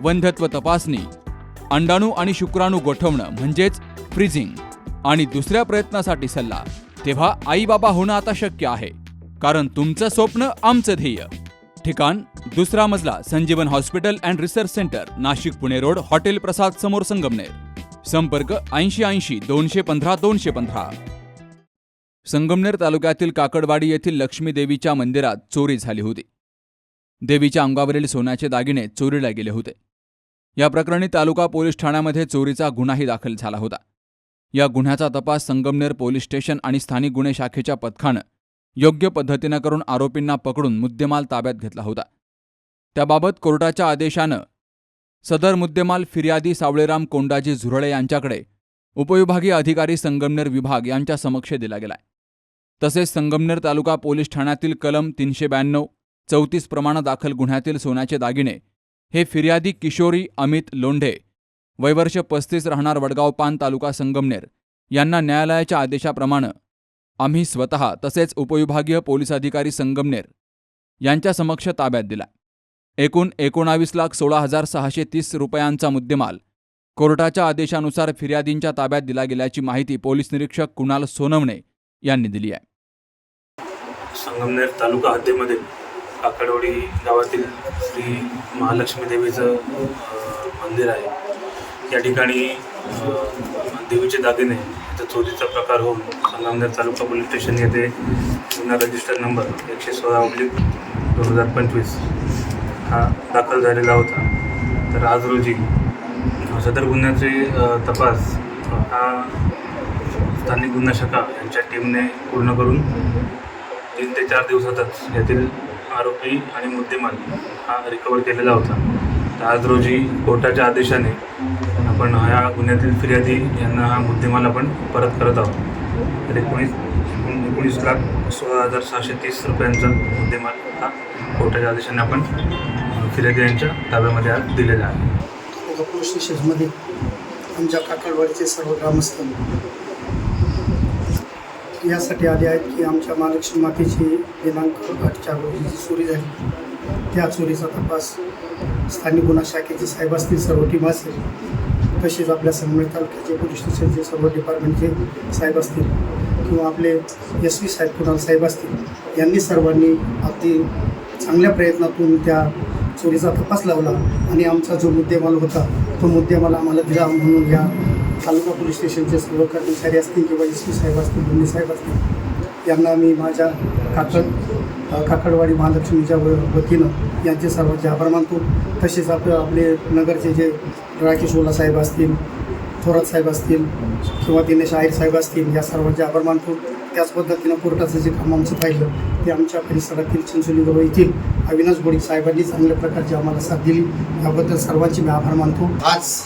वंध्यत्व तपासणी अंडाणू आणि शुक्राणू गोठवणं म्हणजेच फ्रीजिंग आणि दुसऱ्या प्रयत्नासाठी सल्ला. तेव्हा आई बाबा होणं आता शक्य आहे कारण तुमचं स्वप्न आमचं ध्येय. ठिकाण दुसरा मजला Sanjivan hospital and research centre Nashik Pune road hotel Prasad समोर संगमनेर. संपर्क ऐंशी ऐंशी दोनशे पंधरा दोनशे पंधरा. संगमनेर तालुक्यातील काकडवाडी येथील लक्ष्मी देवीच्या मंदिरात चोरी झाली होती. देवीच्या अंगावरील सोन्याचे दागिने चोरीला गेले होते. या प्रकरणी तालुका पोलीस ठाण्यामध्ये चोरीचा गुन्हाही दाखल झाला होता. या गुन्ह्याचा तपास संगमनेर पोलीस स्टेशन आणि स्थानिक गुन्हे शाखेच्या पथकानं योग्य पद्धतीनं करून आरोपींना पकडून मुद्देमाल ताब्यात घेतला होता. त्याबाबत कोर्टाच्या आदेशानं सदर मुद्देमाल फिर्यादी सावळेराम कोंडाजी झुरळे यांच्याकडे उपविभागीय अधिकारी संगमनेर विभाग यांच्या समक्ष दिला गेलाय. तसेच संगमनेर तालुका पोलीस ठाण्यातील कलम तीनशे ब्याण्णव चौतीस प्रमाण दाखल गुन्ह्यातील सोन्याचे दागिने हे फिर्यादी किशोरी अमित लोंढे वयवर्ष पस्तीस राहणार वडगाव पान तालुका संगमनेर यांना न्यायालयाच्या आदेशाप्रमाणे आम्ही स्वतः तसेच उपविभागीय पोलीस अधिकारी संगमनेर यांच्या समक्ष ताब्यात दिला. एकूण एकोणावीस लाख सोळा हजार सहाशे तीस रुपयांचा मुद्देमाल कोर्टाच्या आदेशानुसार फिर्यादींच्या ताब्यात दिला गेल्याची माहिती पोलीस निरीक्षक कुणाल सोनवणे यांनी दिली आहे. संगमनेर तालुका हद्दीमध्ये काकडवाडी गावातील श्री महालक्ष्मी देवीचं मंदिर आहे. या ठिकाणी देवीचे दागिने इथं चोरीचा प्रकार होऊन संगमनेर तालुका पोलीस स्टेशन येथे गुन्हा रजिस्टर नंबर एकशे सोळा ऑब्लिक दोन हजार पंचवीस हा दाखल झालेला होता. तर आज रोजी सदर गुन्ह्याचे तपास हा स्थानिक गुन्हा शाखा यांच्या टीमने पूर्ण करून तीन ते चार दिवसातच यातील आरोपी आणि मुद्देमाल हा रिकवर केलेला होता. तर आज रोजी कोर्टाच्या आदेशाने आपण ह्या गुन्ह्यातील फिर्यादी यांना हा मुद्देमाल आपण परत करत आहोत. तर एकोणीस एकोणीस लाख सोळा हजार सहाशे तीस रुपयांचा मुद्देमाल हा कोर्टाच्या आदेशाने आपण फिर्यादी यांच्या ताब्यामध्ये आज दिलेला आहे. पोलीस स्टेशनमध्ये आमच्या काकडवाडीचे सर्व ग्रामस्थ यासाठी आले आहेत की आमच्या महालक्ष्मी मातेची दिनांक आठच्या रोजी जी चोरी झाली त्या चोरीचा तपास स्थानिक गुन्हा शाखेचे साहेब असतील सर्व टीम असेल तसेच आपल्या संगमेर तालुक्याचे पोलीस स्टेशनचे सर्व डिपार्टमेंटचे साहेब असतील किंवा आपले एस पी साहेब कुणाल साहेब असतील यांनी सर्वांनी अगदी चांगल्या प्रयत्नातून त्या चोरीचा तपास लावला. आणि आमचा जो मुद्देमाल होता तो मुद्देमाल आम्हाला दिला म्हणून या तालुका पोलीस स्टेशनचे सर्व कर्मचारी असतील किंवा एस पी साहेब असतील दोन्ही साहेब असतील यांना मी माझ्या काकड काकडवाडी महालक्ष्मीच्या वतीनं यांचे सर्वांचे आभार मानतो. तसेच आप आपले नगरचे जे राकेश ओला साहेब असतील थोरात साहेब असतील किंवा दिनेश आयर साहेब असतील या सर्वांचे आभार मानतो. त्याच पद्धतीनं कोर्टाचं जे काम आमचं पाहिलं ते आमच्या परिसरातील चिंचोलीजवळ येथील अविनाश गोडी साहेबांनी चांगल्या प्रकारची आम्हाला साथ दिली. याबद्दल सर्वांचे मी आभार मानतो. आज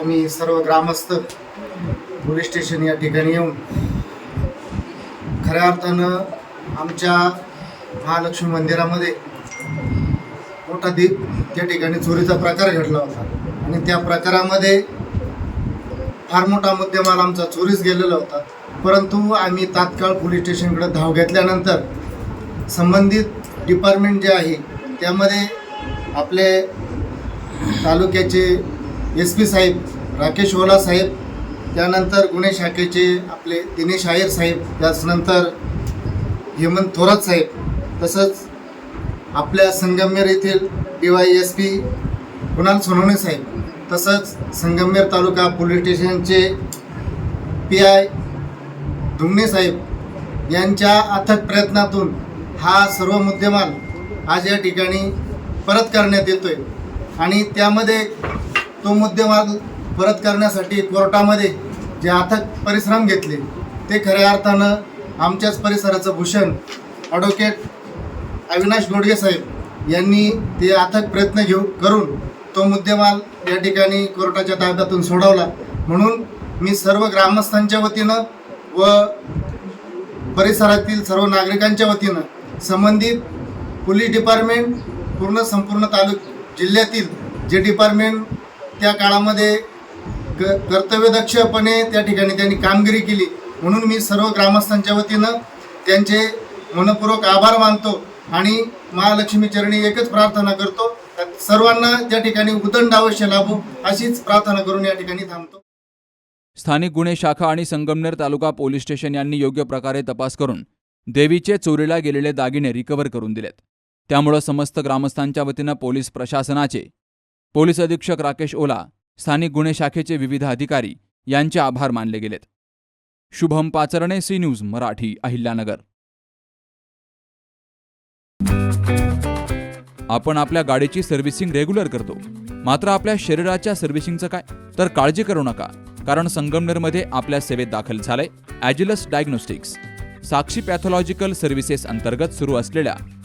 आम्ही सर्व ग्रामस्थ पोलीस स्टेशन या ठिकाणी येऊन खऱ्या अर्थानं आमच्या महालक्ष्मी मंदिरामध्ये मोठा दीप त्या ठिकाणी चोरीचा प्रकार घडला होता. आणि त्या प्रकारामध्ये फार मोठा मुद्देमाल आमचा चोरीस गेलेला होता. परंतु आम्ही तात्काळ पोलीस स्टेशनकडे धाव घेतल्यानंतर संबंधित डिपार्टमेंट जे आहे त्यामध्ये आपले तालुक्याचे एस पी साहेब राकेश ओला साहेब त्यानंतर गुन्हे शाखेचे आपले दिनेश आयर साहेब त्याचनंतर हेमंत थोरात साहेब तसंच आपल्या संगमनेर येथील D Y S P Kunal Sonawane साहेब तसंच संगमनेर तालुका पोलीस स्टेशनचे पी आय धुमणे साहेब यांच्या अथक प्रयत्नातून हा सर्व मुद्देमाल आज या ठिकाणी परत करण्यात येतो आहे आणि त्यामध्ये तो मुद्देमाल परत करण्यासाठी कोर्टामध्ये जे अथक परिश्रम घेतले ते खऱ्या अर्थानं आमच्याच परिसराचं भूषण ॲडव्होकेट अविनाश गोडगे साहेब यांनी ते अथक प्रयत्न घेऊ करून तो मुद्देमाल या ठिकाणी कोर्टाच्या ताब्यातून सोडवला. म्हणून मी सर्व ग्रामस्थांच्या वतीनं व परिसरातील सर्व नागरिकांच्या वतीनं संबंधित पोलीस डिपार्टमेंट पूर्ण संपूर्ण तालुक जिल्ह्यातील जे डिपार्टमेंट त्या काळामध्ये ग कर्तव्यदक्षपणे त्या ठिकाणी त्यांनी कामगिरी केली. म्हणून मी सर्व ग्रामस्थांच्या वतीनं त्यांचे मनपूर्वक आभार मानतो आणि महालक्ष्मी चरणी एकच प्रार्थना करतो. सर्वांना त्या ठिकाणी उदंड अवश्य लाभो अशीच प्रार्थना करून या ठिकाणी थांबतो. स्थानिक गुन्हे शाखा आणि संगमनेर तालुका पोलीस स्टेशन यांनी योग्य प्रकारे तपास करून देवीचे चोरीला गेलेले दागिने रिकव्हर करून दिलेत. त्यामुळं समस्त ग्रामस्थांच्या वतीनं पोलीस प्रशासनाचे पोलीस अधीक्षक राकेश ओला स्थानिक गुन्हे शाखेचे विविध अधिकारी यांचे आभार मानले गेलेत. Shubham Pacharne C news Marathi Ahilyanagar. आपण आपल्या गाडीची सर्व्हिसिंग रेग्युलर करतो. मात्र आपल्या शरीराच्या सर्व्हिसिंगचं काय? तर काळजी करू नका कारण संगमनेरमध्ये आपल्या सेवेत दाखल झालंय Agilus diagnostics. Sakshi pathological services अंतर्गत सुरू असलेल्या